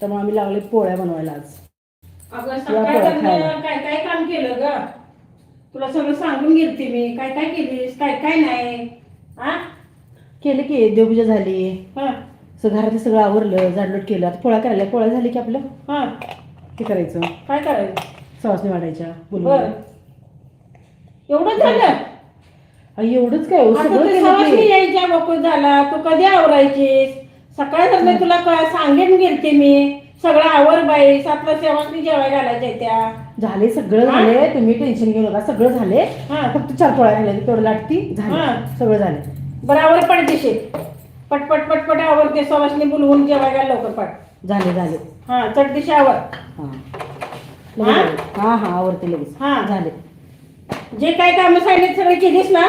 त्यामुळे आम्ही लागले पोळ्या बनवायला आज. अगं सकाळ पोळ्या खायला. दरम्यान काय काय काम केलं ग? तुला सगळं सांगून गेलते मी. काय काय केलीस? काय काय नाही? हा केलं की देवपूजा झाली. हा. सगळं घरातलं सगळं आवरलं झाडलोट केलं. आता पोळ्या करायला पोळ्या झाली की आपलं? हा. ते करायचं. काय करायचं? सवासणी वाढायच्या बर. बोलून एवढं झालं? एवढंच काय हो, आता सगळं तू केलं सवासणी की यायच्या बकूल झाला? तू कधी आवरायचीस? सकाळ दरम्यान तुला सांगेन गेलते मी सगळं आवर बाई सातला सेवासनी जेवाय घालायच्या त्या. झाले सगळं? झाले तुम्ही टेन्शन घेऊ नका सगळं झाले. हा. फक्त चार पोळ्या राहिल्या तेवढं लाटती हा. झालं सगळं झाले. बरं आवर पडदेशी पटपट पटपट आवरते सवासनी बोलवून जेवाय घाल लवकर पट. झाले झाले. हा चटदिशी आवर. हा. हा? आवडते लगेच. हा. झाले. जे काय कामं सांगितली सगळी केलीस ना?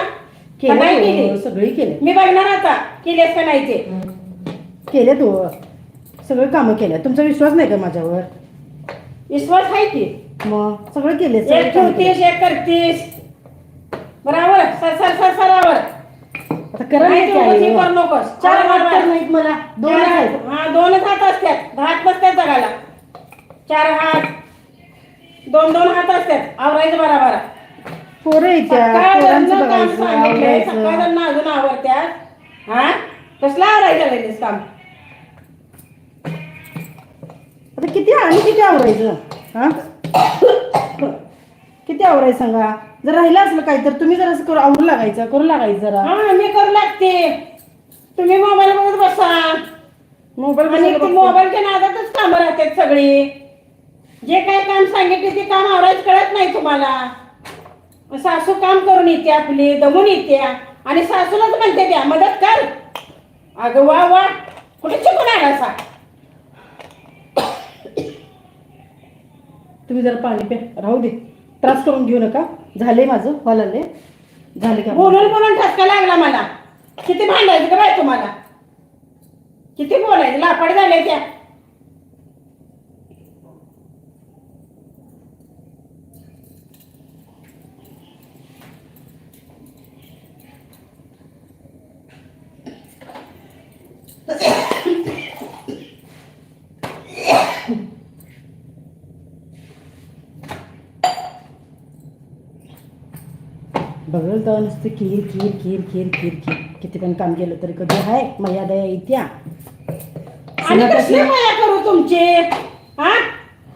केले केली? सगळी केले. मी बघणार आता केलीस का नाही ते? केले तू सगळं कामं केल्या तुमचा विश्वास नाही का माझ्यावर? विश्वास आहे की? मग सगळं केले एक ठेवतीस एक करतीस. बरोबर सर सर सर सर आवर आता करा नाही नाही तू काय उगाच हे. हो. करू नकोस. चार चार हात तर नाहीत मला. दोन आहेत. हा दोनच हात असतात. दहा हात नसतात जगाला. चार हात. दोन दोन हात असतात. आवरायचं बराबर. पोरं येत्या पोरांचं बघायचं सांगितलंय. अजून आवरत्यात. हा? कसला आवरायचं लगेच काम? आता किती आणि किती आवरायचं? हा? किती आवरायचं सांगा? जर राहिलं असलं काही तर तुम्ही जरा असं करू आवरू लागायचं करू लागायचं जरा. हा मी करू लागते. तुम्ही मोबाईल बघत बसा. मोबाईल आणि ते मोबाईलच्या नादातच कामं राहतात सगळी. जे काय काम सांगितले ते काम आवरायचं कळत नाही तुम्हाला. सासू काम करून येते आपली दमून येते. आणि सासूलाच म्हणते द्या मदत कर. अगं वा वा. कुठे शिकून आला सा तुम्ही जरा पाणी प्या. राहू दे. त्रास करून घेऊ नका. झाले माझं. हॉल झाले का? बोलून बोलून ठसका लागला मला. किती भांडायचं का बाय तुम्हाला? किती बोलायचं? लापड झाले त्या. बघल तर नुसतं खीर खीर खीर खीर खीर खीर किती पण काम केलं तरी कधी आहे मर्यादा येत्या आणि कसली माया करू तुमची? हा?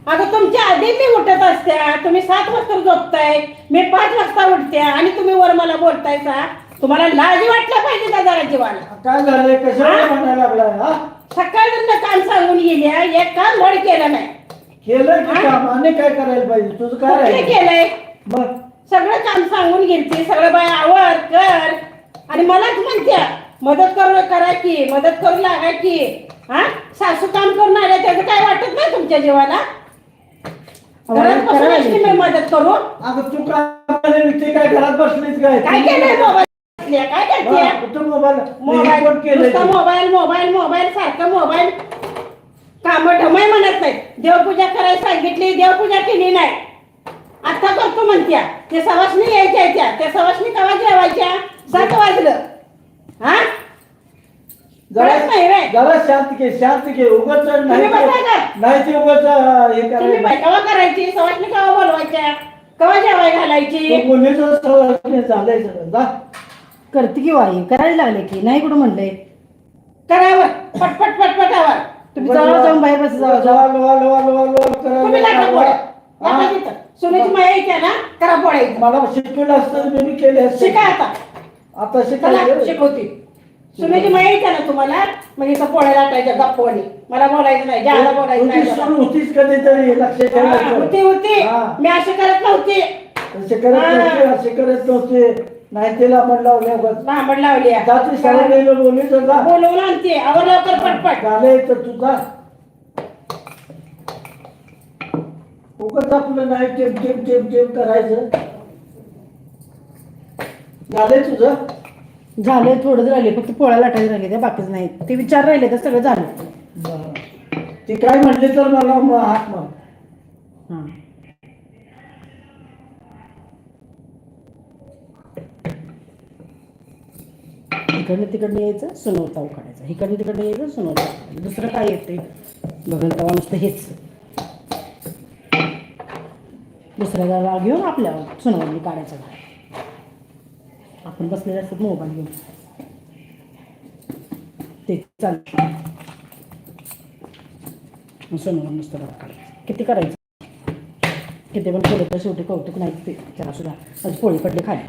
अगं तुमच्या आधी मी उठत असत्या. तुम्ही सात वाजता झोपताय. मी पाच वाजता उठते आणि तुम्ही वर मला बोलताय का तुम्हाला लाज वाटलं पाहिजे का जरा जीवाला. काय झालंय? कशाला म्हणायला लागलाय? हा? सकाळपर्यंत काम सांगून गेल्या. एक काम धड केलं नाही. केलं की काम? आणि काय करायला पाहिजे? तुझं काय राहिलं केलंय? मग? काम सांगून गेलती सगळं बाय आवर कर. आणि मलाच म्हणत्या मदत करू करा की मदत करू लागा की. हा? सासू काम करून आल्या त्याचं काय वाटत नाही तुमच्या जीवाला? घरात बसून असते मी मदत करू? अगं तू काय ते काय घरात बसलीच काय? काय केलंय मोबाईल काय करते हा, तू मोबाईल मोबाईल कोण केलंय नुसतं ते? मोबाईल मोबाईल मोबाईल सारखं मोबाईल काम ढमय म्हणत नाही देवपूजा करायला सांगितली देवपूजा केली नाही. आता करतो म्हणत्या ते सवासनी यायच्या त्या त्या सवासनी कवा जेवायच्या सात वाजलं हा कळत नाही जरा रे. जरा शांत घे शांत घे उगाच नाही तुम्ही बसा ते- का? नाही ते उगाच हे तुम्ही करायला बाई कवा करायची सवासनी कवा बोलवायच्या कवा जेवाय घालायची तू मुलीचं सवय झालंय सगळं जा करते की वाई करायला लागले की नाही कुठं म्हणलंय करावं पटपट पटपट आवर तुम्ही जावा जाऊन बाहेर बस जावा जावा वाल वाल वाल वाल तुम्ही लाटा करायला पोळ्या हा? लाटा तिथं. सुनेची माया येत्या ना करा पोळायचं मला शिकवलं असतं मी केले असते. शिका आता. आता चला शिकायला शिकवते. सुनेची माया येत्या ना तुम्हाला मग इथं पोळ्या लाटायच्या गप्पवानी. मला बोलायचं नाही ज्याला बोलायचं तुझी नाही. सून होतीच कधीतरी लक्ष हा, ठेवायचं होती होती. हा. मी अशी करत नव्हती. असे करत हा. नव्हते असे करत नव्हते. नाही तिला आपण लावल्या उगाच. भांबड लावली आहे. शाळेला बोलली तर जा बोलवून आणते आवर लवकर पटपट. झालंय तर तुझा उगाच आपलं नाही टेम टेम टेम टेम करायचं. झालंय तुझं? झाले थोडंच राहिले. फक्त पोळ्या लाटायला राहिले. त्या बाकीच नाही ते विचार राहिले तर सगळं झालं. बरं. ती काय म्हणली तर मला मग हात हां. इकडनं तिकडनं यायचं सुनवता उखाडायचं इकडनं तिकडनं यायचं सुनवता. दुसरं काय येते बघेल तेव्हा नुसतं हेच. दुसऱ्याला राग घेऊन आपल्यावर सुनावणी काढायचं काय आपण बसलेले असतात मोबाईल घेऊन. ते चालतं. सुनावण नुसतं राग काढायचं किती करायचं? किती पण तर शेवटी कौतुक नाही ते. त्याला सुद्धा. आज पोळी पडली खाय